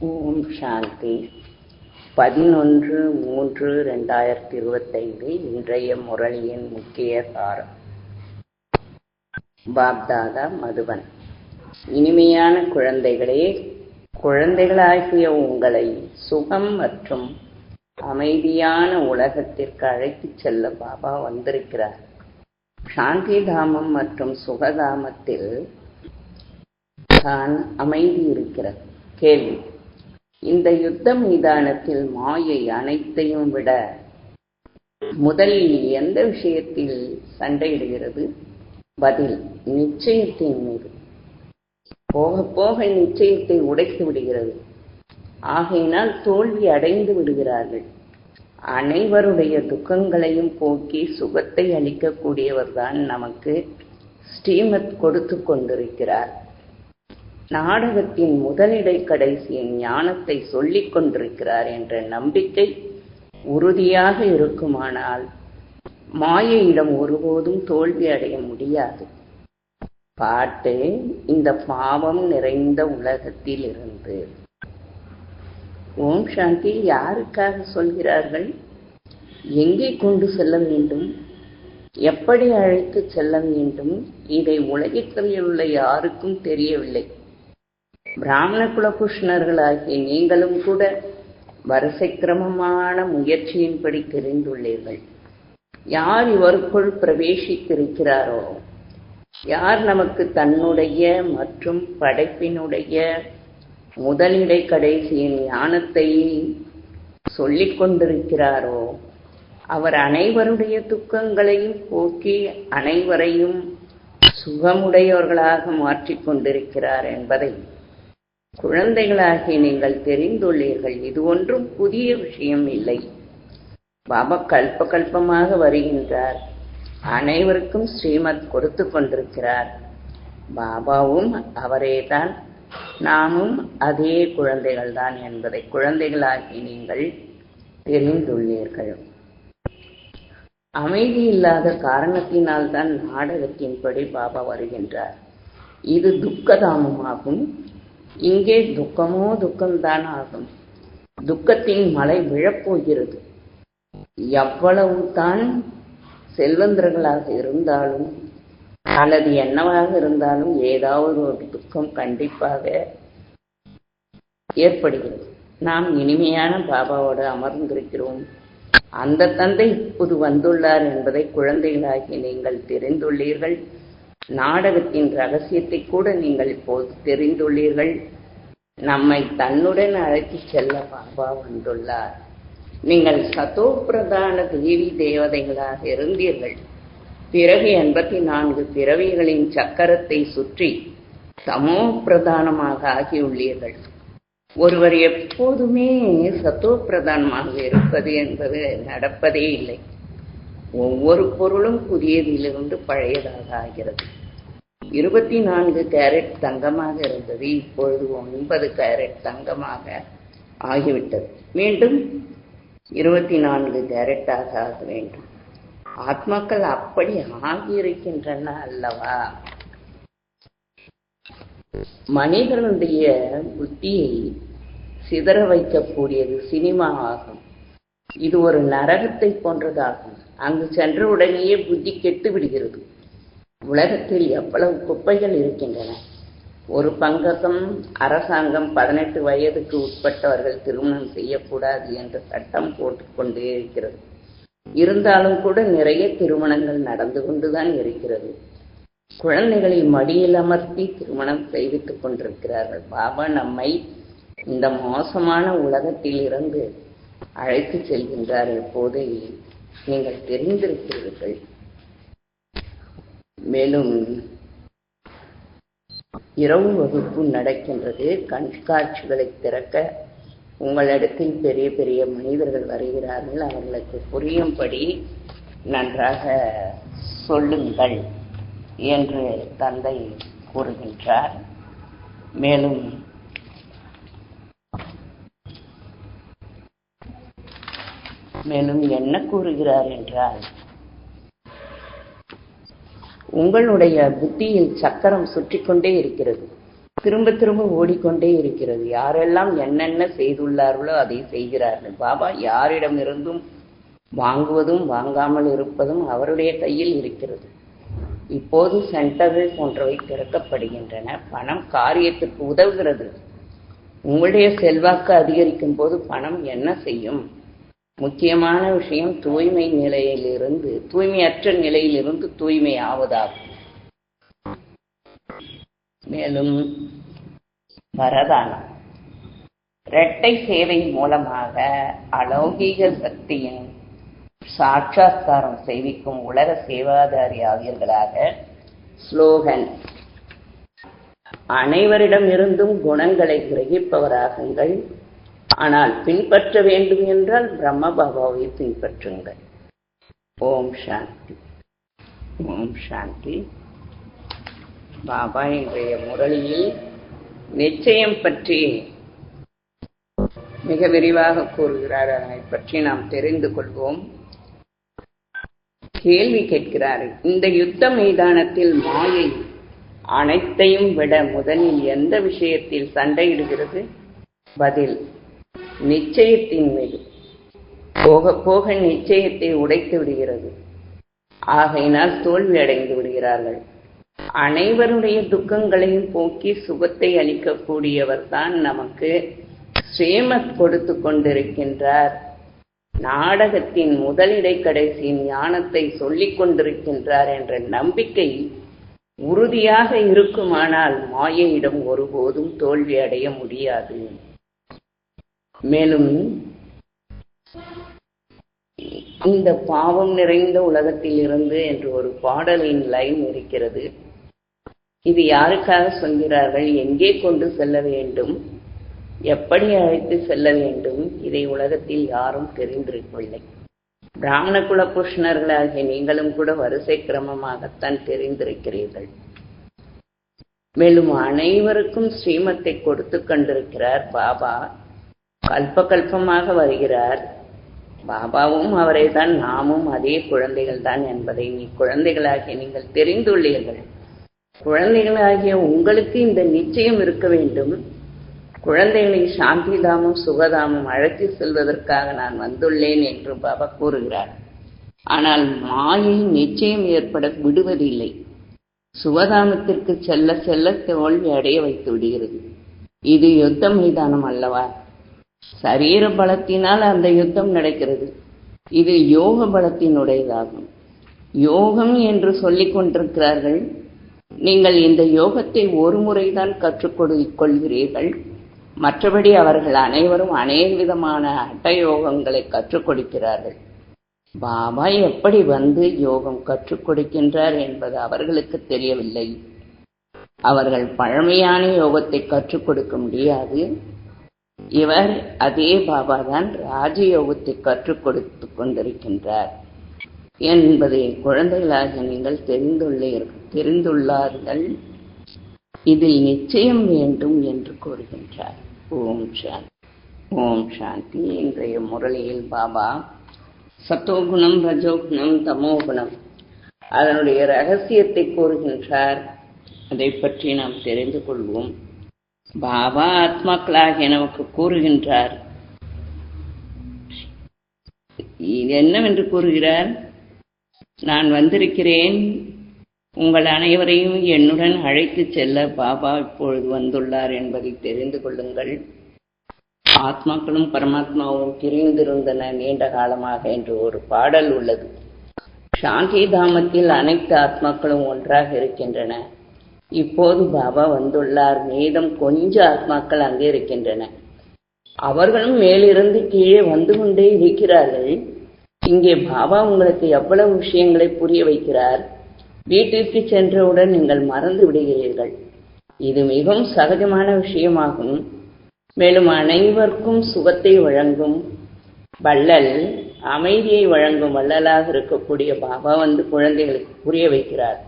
ஓம் சாந்தி பதினொன்று மூன்று ரெண்டாயிரத்தி இருபத்தைந்து இன்றைய முரளியின் முக்கிய சாரம். பாப்தாதா மதுவன் இனிமையான குழந்தைகளே குழந்தைகளாகிய உங்களை சுகம் மற்றும் அமைதியான உலகத்திற்கு அழைத்துச் செல்ல பாபா வந்திருக்கிறார். சாந்தி தாமம் மற்றும் சுகதாமத்தில் தான் அமைதி இருக்கிறது. கேள்வி. இந்த யுத்த மைதானத்தில் மாயை அனைத்தையும் விட முதலில் எந்த விஷயத்தில் சண்டையிடுகிறது? பதில் நிச்சயத்தின் மீது. போக போக நிச்சயத்தை உடைத்து விடுகிறது. ஆகையினால் தோல்வி அடைந்து விடுகிறார்கள். அனைவருடைய துக்கங்களையும் போக்கி சுகத்தை அளிக்கக்கூடியவர்தான் நமக்கு ஸ்ரீமத் கொடுத்து கொண்டிருக்கிறார். நாடகத்தின் முதலிடை கடைசியின் ஞானத்தை சொல்லிக் கொண்டிருக்கிறார் என்ற நம்பிக்கை உறுதியாக இருக்குமானால் மாயையிடம் ஒருபோதும் தோல்வி அடைய முடியாது. பாட்டு இந்த பாவம் நிறைந்த உலகத்தில் இருந்து ஓம் சாந்தி யாருக்காக சொல்கிறார்கள்? எங்கே கொண்டு செல்ல வேண்டும்? எப்படி அழைத்து செல்ல வேண்டும்? இதை உலகத்தில் உள்ள யாருக்கும் தெரியவில்லை. பிராமண குலபுஷ்ணர்களாகிய நீங்களும் கூட வரிசை கிரமமான முயற்சியின்படி தெரிந்துள்ளீர்கள். யார் இவருக்குள் பிரவேசித்திருக்கிறாரோ? யார் நமக்கு தன்னுடைய மற்றும் படைப்பினுடைய முதலிடை கடைசியின் ஞானத்தை சொல்லிக் கொண்டிருக்கிறாரோ? அவர் அனைவருடைய துக்கங்களையும் போக்கி அனைவரையும் சுகமுடையவர்களாக மாற்றிக்கொண்டிருக்கிறார் என்பதை குழந்தைகளாகி நீங்கள் தெரிந்துள்ளீர்கள். இது ஒன்றும் புதிய விஷயம் இல்லை. பாபா கல்ப கல்பமாக வருகின்றார். அனைவருக்கும் ஸ்ரீமத் கொடுத்து கொண்டிருக்கிறார். பாபாவும் அவரேதான். நாமும் அதே குழந்தைகள் தான் என்பதை குழந்தைகளாகி நீங்கள் தெரிந்துள்ளீர்கள். அமைதி இல்லாத காரணத்தினால் தான் நாடகத்தின்படி பாபா வருகின்றார். இது துக்கதாமமாகும். இங்கே துக்கமோ துக்கம்தான் ஆகும் துக்கத்தின் மலை விழப்போகிறது. எவ்வளவு தான் செல்வந்தர்களாக இருந்தாலும் அல்லது என்னவாக இருந்தாலும் ஏதாவது ஒரு துக்கம் கண்டிப்பாக ஏற்படுகிறது. நாம் இனிமையான பாபாவோடு அமர்ந்திருக்கிறோம். அந்த தந்தை இப்போது வந்துள்ளார் என்பதை குழந்தைகளாகி நீங்கள் தெரிந்துள்ளீர்கள். நாடகத்தின் ரகசியத்தை கூட நீங்கள் இப்போது தெரிந்துள்ளீர்கள். நம்மை தன்னுடன் அழைத்துச் செல்ல பாபா வந்துள்ளார். நீங்கள் சதோ பிரதான தேவி தேவதைகளாக இருந்தீர்கள். பிறகு எண்பத்தி நான்கு பிறவிகளின் சக்கரத்தை சுற்றி சமோ பிரதானமாக ஆகியுள்ளீர்கள். ஒருவர் எப்போதுமே சத்தோ பிரதானமாக இருப்பது என்பது நடப்பதே இல்லை. ஒவ்வொரு பொருளும் புதியதிலிருந்து பழையதாக ஆகிறது. இருபத்தி நான்கு கேரட் தங்கமாக இருந்தது. இப்பொழுது ஒன்பது கேரட் தங்கமாக ஆகிவிட்டது. மீண்டும் இருபத்தி நான்கு கேரட்டாக ஆக வேண்டும். ஆத்மாக்கள் அப்படி ஆகியிருக்கின்றன அல்லவா? மனிதனுடைய புத்தியை சிதற வைக்கக்கூடியது சினிமா ஆகும். இது ஒரு நரகத்தை போன்றதாகும். அங்கு சென்ற உடனேயே புத்தி கெட்டு விடுகிறது. உலகத்தில் எவ்வளவு குப்பைகள் இருக்கின்றன? ஒரு பங்ககம் அரசாங்கம் பதினெட்டு வயதுக்கு உட்பட்டவர்கள் திருமணம் செய்யக்கூடாது என்று சட்டம் போட்டுக்கொண்டே இருக்கிறது. இருந்தாலும் கூட நிறைய திருமணங்கள் நடந்து கொண்டுதான் இருக்கிறது. குழந்தைகளை மடியில் அமர்த்தி திருமணம் செய்வித்துக் கொண்டிருக்கிறார்கள். பாபா நம்மை இந்த மோசமான உலகத்தில் இருந்து அழைத்து செல்கின்றார் எப்போது நீங்கள் தெரிந்திருக்கிறீர்கள். மேலும் இரவு வகுப்பு நடக்கின்றது. கண்காட்சிகளை திறக்க உங்களிடத்தில் பெரிய பெரிய மனிதர்கள் வருகிறார்கள். அவர்களுக்கு புரியும்படி நன்றாக சொல்லுங்கள் என்று தந்தை கூறுகின்றார். மேலும் மேலும் என்ன கூறுகிறார் என்றால் உங்களுடைய புத்தியின் சக்கரம் சுற்றி கொண்டே இருக்கிறது. திரும்ப திரும்ப ஓடிக்கொண்டே இருக்கிறது. யாரெல்லாம் என்னென்ன செய்துள்ளார்களோ அதை செய்கிறார்கள். பாபா யாரிடமிருந்தும் வாங்குவதும் வாங்காமல் இருப்பதும் அவருடைய கையில் இருக்கிறது. இப்போது சென்டர்கள் போன்றவை திறக்கப்படுகின்றன. பணம் காரியத்துக்கு உதவுகிறது. உங்களுடைய செல்வாக்கு அதிகரிக்கும் போது பணம் என்ன செய்யும்? முக்கியமான விஷயம் தூய்மை நிலையிலிருந்து தூய்மையற்ற நிலையிலிருந்து தூய்மை ஆவதாகும். மேலும் வரதானம். இரட்டை சேவை மூலமாக அலௌகீக சக்தியின் சாட்சாத்காரம் செய்விக்கும் உலக சேவாதாரி ஆவியர்களாக ஸ்லோகன் அனைவரிடம் இருந்தும் குணங்களை கிரகிப்பவராகுங்கள். ஆனால் பின்பற்ற வேண்டும் என்றால் பிரம்ம பாபாவை பின்பற்றுங்கள். ஓம் சாந்தி. ஓம் சாந்தி. பாபா இன்றைய முரளியில் நிச்சயம் பற்றி மிக விரிவாக கூறுகிறார். அதனை பற்றி நாம் தெரிந்து கொள்வோம். கேள்வி கேட்கிறார். இந்த யுத்த மைதானத்தில் மாயை அனைத்தையும் விட முதலில் எந்த விஷயத்தில் சண்டையிடுகிறது? பதில் நிச்சயத்தின் போக போக நிச்சயத்தை உடைத்து விடுகிறது. ஆகையினால் தோல்வி அடைந்து விடுகிறார்கள். அனைவருடைய துக்கங்களையும் போக்கி சுகத்தை அளிக்கக்கூடியவர் தான் நமக்கு ஸ்ரீமத் கொடுத்து கொண்டிருக்கின்றார். நாடகத்தின் முதலிடை கடைசி ஞானத்தை சொல்லிக் கொண்டிருக்கின்றார் என்ற நம்பிக்கை உறுதியாக இருக்குமானால் மாயையிடம் ஒருபோதும் தோல்வி அடைய முடியாது. மேலும் இந்த பாவம் நிறைந்த உலகத்தில் இருந்து என்று ஒரு பாடலின் லைன் இருக்கிறது. இது யாருக்காக சொல்கிறார்கள்? எங்கே கொண்டு செல்ல வேண்டும்? எப்படி அழைத்து செல்ல வேண்டும்? இதை உலகத்தில் யாரும் தெரிந்திருக்கவில்லை. பிராமண குல புருஷனர்களாகிய நீங்களும் கூட வரிசை கிரமமாகத்தான் தெரிந்திருக்கிறீர்கள். மேலும் அனைவருக்கும் ஸ்ரீமத்தை கொடுத்து கொண்டிருக்கிறார் பாபா. கல்ப கல்பமாக வருகிறார். பாபாவும் அவரை தான் நாமும் அதே குழந்தைகள் தான் என்பதை நீ குழந்தைகளாகிய நீங்கள் தெரிந்துள்ளீர்கள். குழந்தைகளாகிய உங்களுக்கு இந்த நிச்சயம் இருக்க வேண்டும். குழந்தைகளை சாந்திதாமும் சுகதாமும் அழைத்து செல்வதற்காக நான் வந்துள்ளேன் என்று பாபா கூறுகிறார். ஆனால் மாயை நிச்சயம் ஏற்பட விடுவதில்லை. சுகதாமத்திற்கு செல்ல செல்ல தோல்வி அடைய வைத்து விடுகிறது. இது யுத்த மைதானம் அல்லவா? சரீர பலத்தினால் அந்த யுத்தம் நடக்கிறது. இது யோக பலத்தினுடையதாகும். யோகம் என்று சொல்லிக் கொண்டிருக்கிறார்கள். நீங்கள் இந்த யோகத்தை ஒரு முறைதான் கற்றுக் கொள்கிறீர்கள். மற்றபடி அவர்கள் அனைவரும் அநேக விதமான அட்டயோகங்களை கற்றுக் கொடுக்கிறார்கள். பாபா எப்படி வந்து யோகம் கற்றுக் கொடுக்கின்றார் என்பது அவர்களுக்கு தெரியவில்லை. அவர்கள் பழமையான யோகத்தை கற்றுக் கொடுக்க முடியாது. இவர் அதே பாபா தான் ராஜயோகத்தை கற்றுக் கொடுத்து கொண்டிருக்கின்றார் என்பதை குழந்தைகளாக நீங்கள் தெரிந்துள்ள தெரிந்துள்ளார்கள். இதில் நிச்சயம் வேண்டும் என்று கூறுகின்றார். ஓம் சாந்தி. ஓம் சாந்தி. இன்றைய முரளியில் பாபா சத்தோகுணம் ரஜோகுணம் தமோகுணம் அதனுடைய ரகசியத்தை கூறுகின்றார். அதை பற்றி நாம் தெரிந்து கொள்வோம். பாபா ஆத்மாக்களாகிய நமக்கு கூறுகின்றார். என்னவென்று கூறுகிறார்? நான் வந்திருக்கிறேன். உங்கள் அனைவரையும் என்னுடன் அழைத்து செல்ல பாபா இப்பொழுது வந்துள்ளார் என்பதை தெரிந்து கொள்ளுங்கள். ஆத்மாக்களும் பரமாத்மாவும் பிரிந்திருந்தன நீண்ட காலமாக என்று ஒரு பாடல் உள்ளது. சாந்தி தாமத்தில் அனைத்து ஆத்மாக்களும் ஒன்றாக இருக்கின்றன. இப்போது பாபா வந்துள்ளார். மீதம் கொஞ்ச ஆத்மாக்கள் அங்கே இருக்கின்றன. அவர்களும் மேலிருந்து கீழே வந்து கொண்டே இருக்கிறார்கள். இங்கே பாபா உங்களுக்கு எவ்வளவு விஷயங்களை புரிய வைக்கிறார்? வீட்டிற்கு சென்றவுடன் நீங்கள் மறந்து விடுகிறீர்கள். இது மிகவும் சகஜமான விஷயமாகும். மேலும் அனைவருக்கும் சுகத்தை வழங்கும் வள்ளல் அமைதியை வழங்கும் வள்ளலாக இருக்கக்கூடிய பாபா வந்து குழந்தைகளுக்கு புரிய வைக்கிறார்.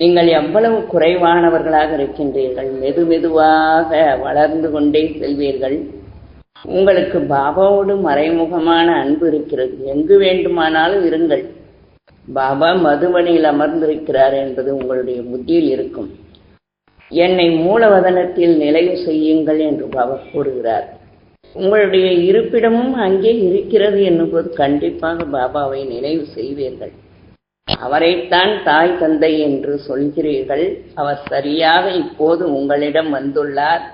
நீங்கள் எவ்வளவு குறைவானவர்களாக இருக்கின்றீர்கள்? மெது மெதுவாக வளர்ந்து கொண்டே செல்வீர்கள். உங்களுக்கு பாபாவோடு மறைமுகமான அன்பு இருக்கிறது. எங்கு வேண்டுமானாலும் இருங்கள். பாபா மதுபனியில் அமர்ந்திருக்கிறார் என்பது உங்களுடைய புத்தியில் இருக்கும். என்னை மூலவதனத்தில் நிலைவு செய்யுங்கள் என்று பாபா கூறுகிறார். உங்களுடைய இருப்பிடமும் அங்கே இருக்கிறது என்னும்போது கண்டிப்பாக பாபாவை நினைவு செய்வீர்கள். அவரைத்தான் தாய் தந்தை என்று சொல்கிறீர்கள். அவர் சரியாக இப்போது உங்களிடம் வந்துள்ளார்.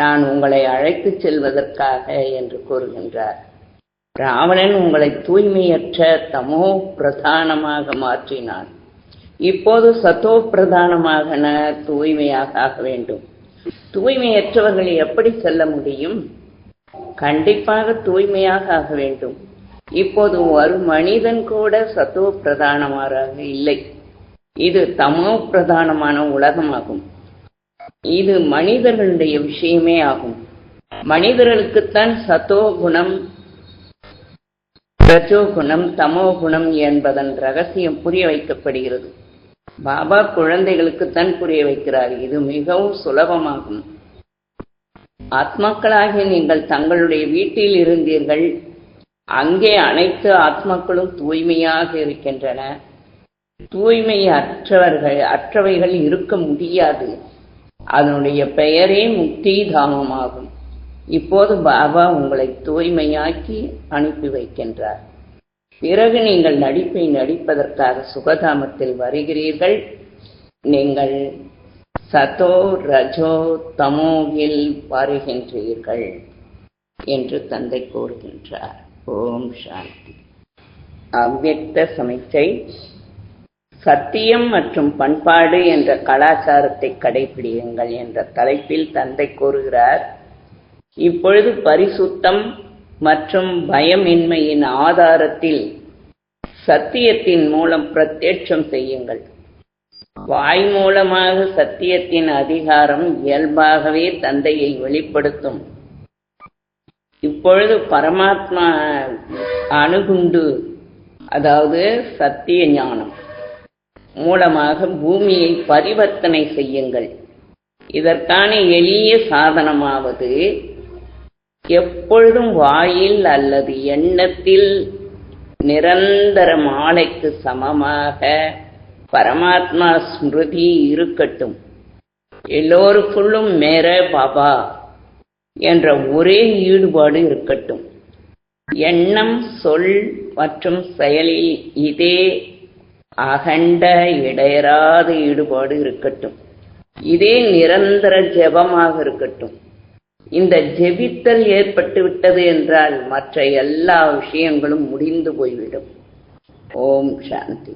நான் உங்களை அழைத்துச் செல்வதற்காக என்று கூறுகின்றார். ராவணன் உங்களை தூய்மையற்ற தமோ பிரதானமாக மாற்றினான். இப்போது சத்தோ பிரதானமாக தூய்மையாக ஆக வேண்டும். தூய்மையற்றவர்கள் எப்படி செல்ல முடியும்? கண்டிப்பாக தூய்மையாக ஆக வேண்டும். இப்போது ஒரு மனிதன் கூட சத்துவ பிரதானமாக இல்லை. இது தமோ பிரதானமான உலகமாகும். இது மனிதர்களுடைய விஷயமே ஆகும். மனிதர்களுக்குத்தான் சத்தோ குணம் பிரஜோ குணம் தமோ குணம் என்பதன் ரகசியம் புரிய வைக்கப்படுகிறது. பாபா குழந்தைகளுக்குத்தான் புரிய வைக்கிறார். இது மிகவும் சுலபமாகும். ஆத்மாக்களாகிய நீங்கள் தங்களுடைய வீட்டில் இருந்தீர்கள். அங்கே அனைத்து ஆத்மாக்களும் தூய்மையாக இருக்கின்றன. தூய்மை அற்றவர்கள் அற்றவைகள் இருக்க முடியாது. அதனுடைய பெயரே முக்தி தாமமாகும். இப்போது பாபா உங்களை தூய்மையாக்கி அனுப்பி வைக்கின்றார். பிறகு நீங்கள் நடிப்பை நடிப்பதற்காக சுகதாமத்தில் வருகிறீர்கள். நீங்கள் சதோ ரஜோ தமோவில் வருகின்றீர்கள் என்று தந்தை கூறுகின்றார். ஓம் சாந்தி. அவ்வக்த சமிச்சை சத்தியம் மற்றும் பண்பாடு என்ற கலாச்சாரத்தை கடைபிடியுங்கள் என்ற தலைப்பில் தந்தை கூறுகிறார். இப்பொழுது பரிசுத்தம் மற்றும் பயமின்மையின் ஆதாரத்தில் சத்தியத்தின் மூலம் பிரத்யட்சம் செய்யுங்கள். வாய் மூலமாக சத்தியத்தின் அதிகாரம் இயல்பாகவே தந்தையை வெளிப்படுத்தும். இப்பொழுது பரமாத்மா அணுகுண்டு. அதாவது சத்திய ஞானம். மூலமாக பூமியை பரிவர்த்தனை செய்யுங்கள். இதற்கான எளிய சாதனமாவது எப்பொழுதும் வாயில் அல்லது எண்ணத்தில் நிரந்தர மாலைக்கு சமமாக பரமாத்மா ஸ்மிருதி இருக்கட்டும். எல்லோருக்குள்ளும் மேர பாபா. என்ற ஒரே ஈடுபாடு இருக்கட்டும். எண்ணம் சொல் மற்றும் செயலில் இதே அகண்ட இடையராத ஈடுபாடு இருக்கட்டும். இதே நிரந்தர ஜெபமாக இருக்கட்டும். இந்த ஜெபித்தல் ஏற்பட்டு விட்டது என்றால் மற்ற எல்லா விஷயங்களும் முடிந்து போய்விடும். ஓம் சாந்தி.